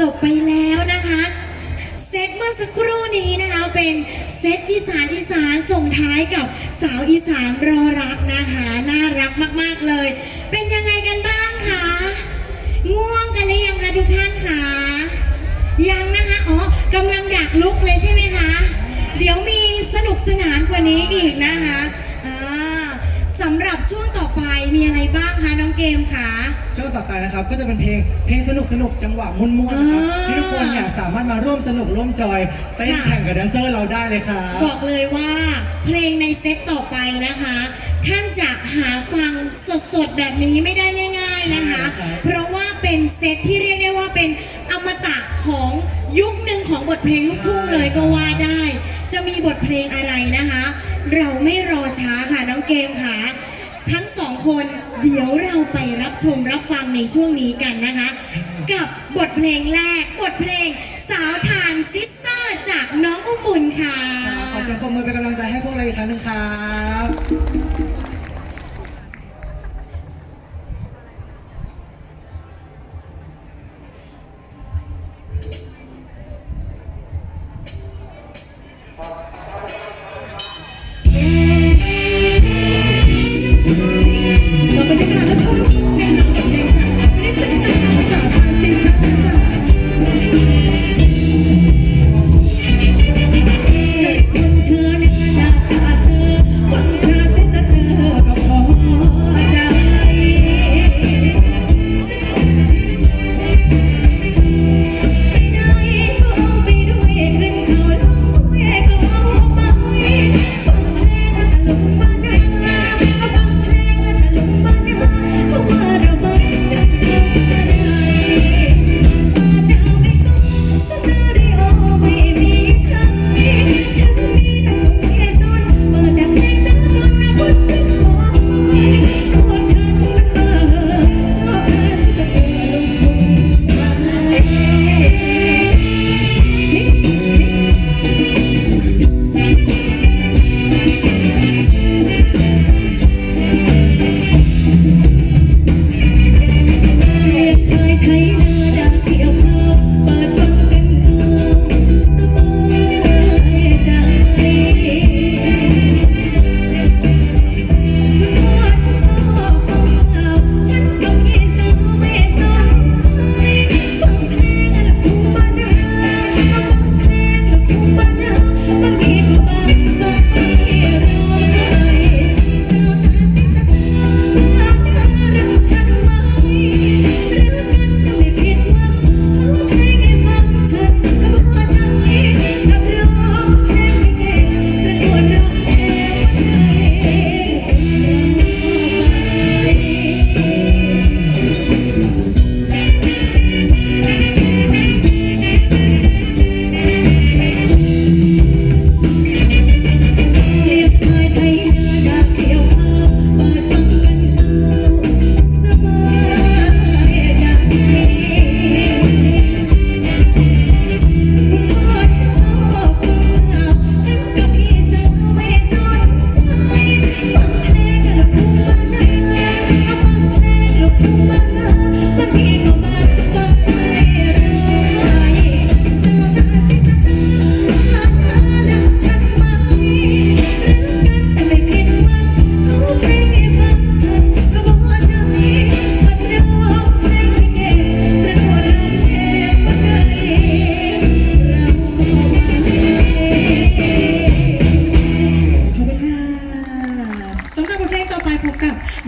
จบไปแล้วนะคะ เซตเมื่อสักครู่นี้นะคะเป็นเซตอีสานอีสานส่งท้ายกับสาวอีสานรอรักนะคะน่ารักมาก ๆเลย เป็นยังไงกันบ้างคะง่วงกันหรือยังคะทุกท่านคะยังนะคะอ๋อกำลังอยากลุกเลยใช่ไหมคะเดี๋ยวมีสนุกสนานกว่านี้อีกนะคะอ่าสำหรับช่วงต่อไปมีอะไรบ้างคะน้องเกมคะ ช่วงต่อไปนะครับก็จะเป็นเพลงเพลงสนุกสนุกจังหวะม่วนๆนะครับอ่า ที่ทุกคนเนี่ยสามารถมาร่วมสนุกร่วมจอยเต้นค่ะแข่งกับแดนเซอร์เราได้เลยครับ บอกเลยว่าเพลงในเซตต่อไปนะคะ ท่านจะหาฟังสดๆแบบนี้ไม่ได้ง่ายๆนะคะ ใช่ครับเพราะว่าเป็นเซตที่เรียกได้ว่าเป็นอมตะของยุคหนึ่งของบทเพลงลูกทุ่งเลยก็ว่าได้ จะมีบทเพลงอะไรนะคะ เราไม่รอช้าค่ะน้องเกมค่ะ ทั้งสองคน เดี๋ยวเราไปรับชมรับฟังในช่วงนี้กันนะคะ กับบทเพลงแรก บทเพลงสาวทานซิสเตอร์จากน้องอุ้มบุญค่ะ ขอเสียงปรบมือเป็นกำลังใจให้พวกเราอีกครั้งหนึงครับ เร